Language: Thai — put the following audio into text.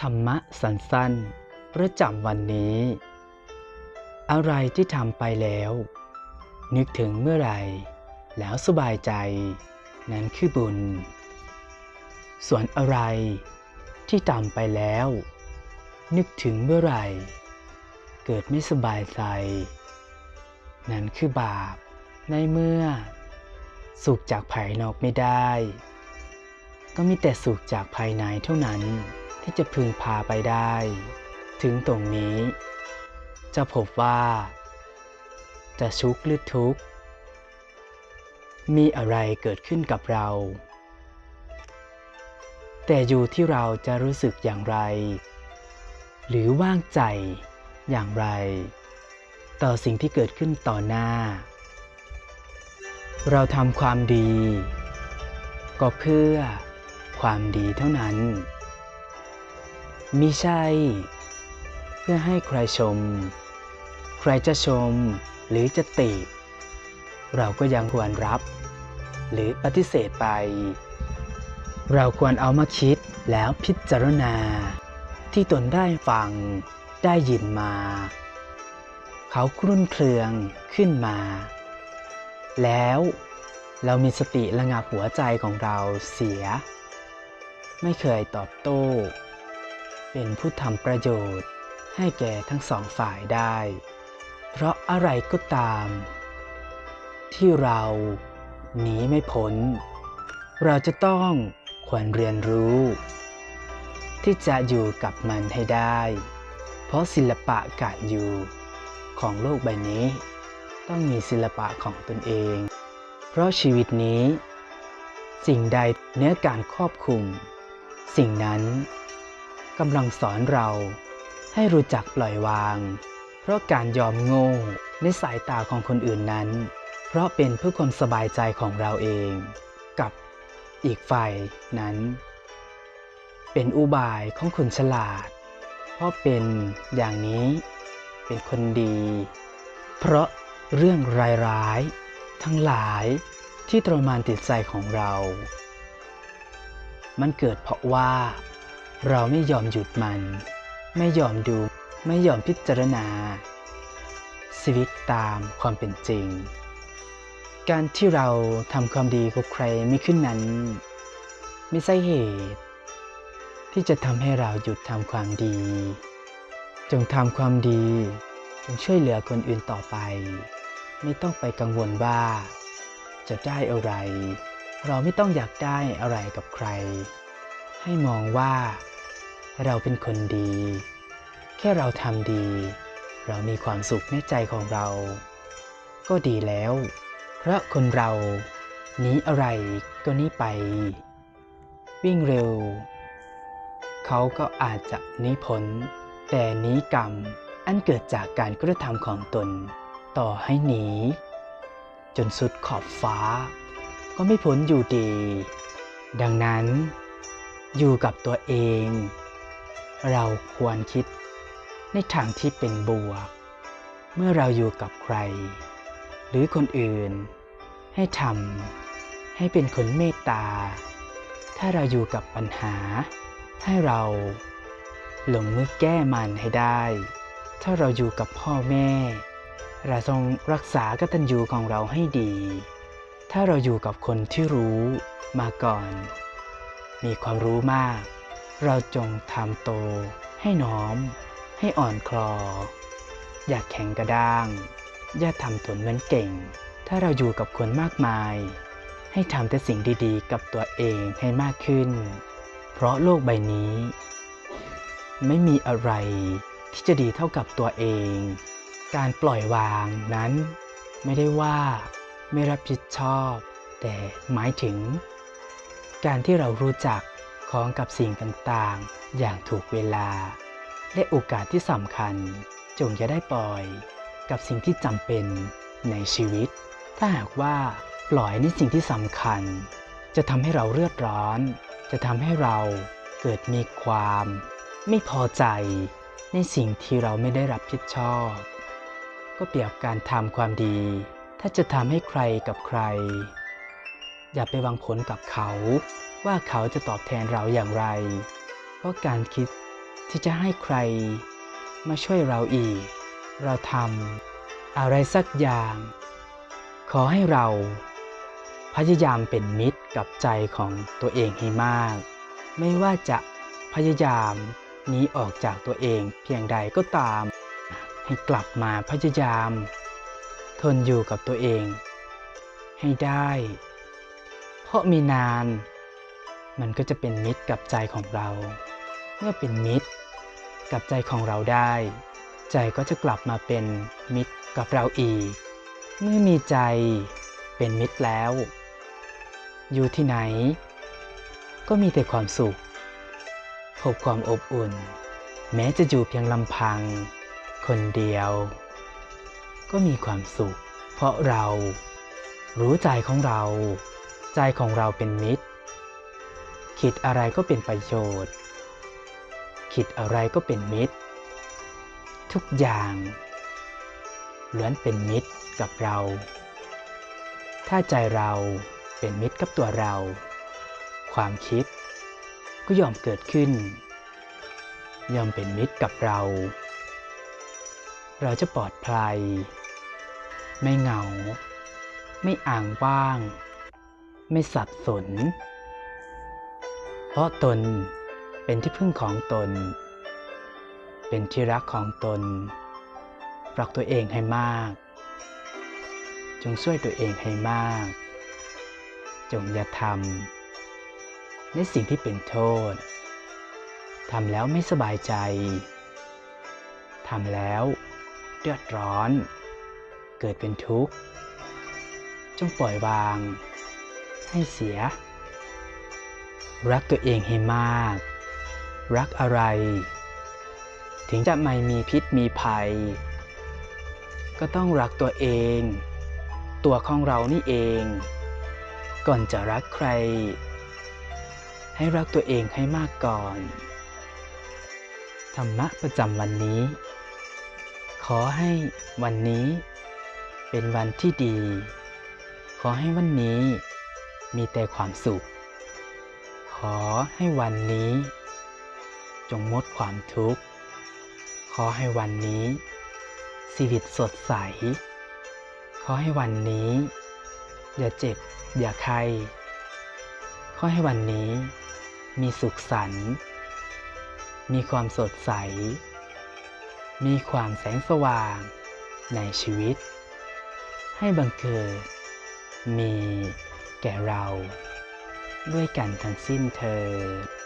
ธรรมะสั้นๆประจำวันนี้ อะไรที่ทำไปแล้ว นึกถึงเมื่อไหร่ แล้วสบายใจ นั้นคือบุญ ส่วนอะไรที่ทำไปแล้ว นึกถึงเมื่อไหร่ เกิดไม่สบายใจ นั้นคือบาปในเมื่อ สุขจากภายนอกไม่ได้ ก็มีแต่สุขจากภายในเท่านั้น ที่จะพึงพาไปได้ ถึงตรงนี้ จะพบว่า จะชุกหรือทุกข์ มีอะไรเกิดขึ้นกับเรา แต่อยู่ที่เราจะรู้สึกอย่างไร หรือว่างใจอย่างไร ต่อสิ่งที่เกิดขึ้นต่อหน้า เราทำความดี ก็เพื่อความดีเท่านั้น มิใช่ เพื่อให้ใครชม ใครจะชมหรือจะติ เราก็ยังควรรับ หรือปฏิเสธไป เราควรเอามาคิดแล้วพิจารณา ที่ตนได้ฟังได้ยินมา เขาครุ่นเครืองขึ้นมา แล้วเรามีสติระงับหัวใจของเราเสีย ไม่เคยตอบโต้ เป็นผู้ทำประโยชน์ ให้แก่ทั้งสองฝ่ายได้ เพราะอะไรก็ตาม ที่เราหนีไม่พ้น เราจะต้องควรเรียนรู้ ที่จะอยู่กับมันให้ได้ เพราะศิลปะการอยู่ของโลกใบนี้ ต้องมีศิลปะของตนเอง เพราะชีวิตนี้ สิ่งใดเนื้อการครอบคุม สิ่งนั้น กำลังสอนเราให้รู้จักปล่อยวาง เพราะการยอมโง่ในสายตาของคนอื่นนั้น เพราะเป็นเพื่อความสบายใจของเราเอง กับอีกฝ่ายนั้น เป็นอุบายของคนฉลาด เพราะเป็นอย่างนี้เป็นคนดี เพราะเรื่องร้ายๆทั้งหลายที่ทรมานติดใจของเรา มันเกิดเพราะว่า เราไม่ยอมหยุดมัน ไม่ยอมดู ไม่ยอมพิจารณา ชีวิตตามความเป็นจริง การที่เราทำความดีกับใครไม่ขึ้นนั้น ไม่ใช่เหตุ ที่จะทำให้เราหยุดทำความดี จงทำความดี จงช่วยเหลือคนอื่นต่อไป ไม่ต้องไปกังวลว่า จะได้อะไร เราไม่ต้องอยากได้อะไรกับใครให้มองว่า เราเป็นคนดี แค่เราทำดี เรามีความสุขในใจของเรา ก็ดีแล้ว เพราะคนเราหนีอะไรก็หนีไป วิ่งเร็ว เขาก็อาจจะหนีพ้นแต่หนีกรรมอันเกิดจากการกระทำของตน ต่อให้หนี จนสุดขอบฟ้า ก็ไม่พ้นอยู่ดี ดังนั้น อยู่กับตัวเอง เราควรคิดในทางที่เป็นบวก เมื่อเราอยู่กับใคร หรือคนอื่น ให้ทำให้เป็นคนเมตตา ถ้าเราอยู่กับปัญหา ให้เราลงมือแก้มันให้ได้ ถ้าเราอยู่กับพ่อแม่ เราต้องรักษากตัญญูของเราให้ดี ถ้าเราอยู่กับคนที่รู้มาก่อน มีความรู้มาก เราจงทำโต ให้น้อม ให้อ่อนคลอ อย่าแข็งกระด้าง อย่าทำตนเหมือนเก่ง ถ้าเราอยู่กับคนมากมาย ให้ทำแต่สิ่งดีๆ กับตัวเองให้มากขึ้น เพราะโลกใบนี้ ไม่มีอะไรที่จะดีเท่ากับตัวเอง การปล่อยวางนั้น ไม่ได้ว่าไม่รับผิดชอบ แต่หมายถึง การที่เรารู้จัก ของกับสิ่งต่างๆ อย่างถูกเวลา และโอกาสที่สำคัญ จงอย่าได้ปล่อย กับสิ่งที่จำเป็นในชีวิต ถ้าหากว่าปล่อยในสิ่งที่สำคัญ จะทำให้เราเลือดร้อน จะทำให้เราเกิดมีความ ไม่พอใจในสิ่งที่เราไม่ได้รับผิดชอบ ก็เปรียบการทำความดี ถ้าจะทำให้ใครกับใคร อย่าไปวังผลกับเขา ว่าเขาจะตอบแทนเราอย่างไร เพราะการคิดที่จะให้ใครมาช่วยเราอีก เราทำอะไรสักอย่าง ขอให้เรา พยายามเป็นมิตรกับใจของตัวเองให้มาก ไม่ว่าจะพยายามหนีออกจากตัวเองเพียงใดก็ตาม ให้กลับมาพยายาม ทนอยู่กับตัวเอง ให้ได้ เพราะมีนาน มันก็จะเป็นมิตรกับใจของเรา เมื่อเป็นมิตร กับใจของเราได้ ใจก็จะกลับมาเป็นมิตรกับเราอีก เมื่อมีใจเป็นมิตรแล้ว อยู่ที่ไหน ก็มีแต่ความสุข พบความอบอุ่น แม้จะอยู่เพียงลำพัง คนเดียว ก็มีความสุข เพราะเรารู้ใจของเรา ใจของเราเป็นมิตร คิดอะไรก็เป็นประโยชน์ คิดอะไรก็เป็นมิตร ทุกอย่างล้วนเป็นมิตรกับเรา ถ้าใจเราเป็นมิตรกับตัวเรา ความคิดก็ยอมเกิดขึ้น ยอมเป็นมิตรกับเรา เราจะปลอดภัย ไม่เหงา ไม่อ่างว่าง ไม่สับสน ราะตนเป็นที่พึ่งของตน เป็นที่รักของตน รักตัวเองให้มาก จงช่วยตัวเองให้มาก จงอย่าทำในสิ่งที่เป็นโทษ ทำแล้วไม่สบายใจ ทำแล้วเดือดร้อน เกิดเป็นทุกข์ จงปล่อยวาง ให้เสีย รักตัวเองให้มาก รักอะไร ถึงจะไม่มีพิษมีภัย ก็ต้องรักตัวเอง ตัวของเรานี่เอง ก่อนจะรักใคร ให้รักตัวเองให้มากก่อน ธรรมะประจำวันนี้ ขอให้วันนี้เป็นวันที่ดี ขอให้วันนี้มีแต่ความสุข ขอให้วันนี้ จงมดความทุกข์ ขอให้วันนี้ ชีวิตสดใส ขอให้วันนี้ อย่าเจ็บ อย่าไข้ขอให้วันนี้ มีสุขสันต์มีความสดใส มีความแสงสว่างในชีวิต ให้บังเกิด มีแก่เรา ด้วยกันทั้งสิ้นเธอ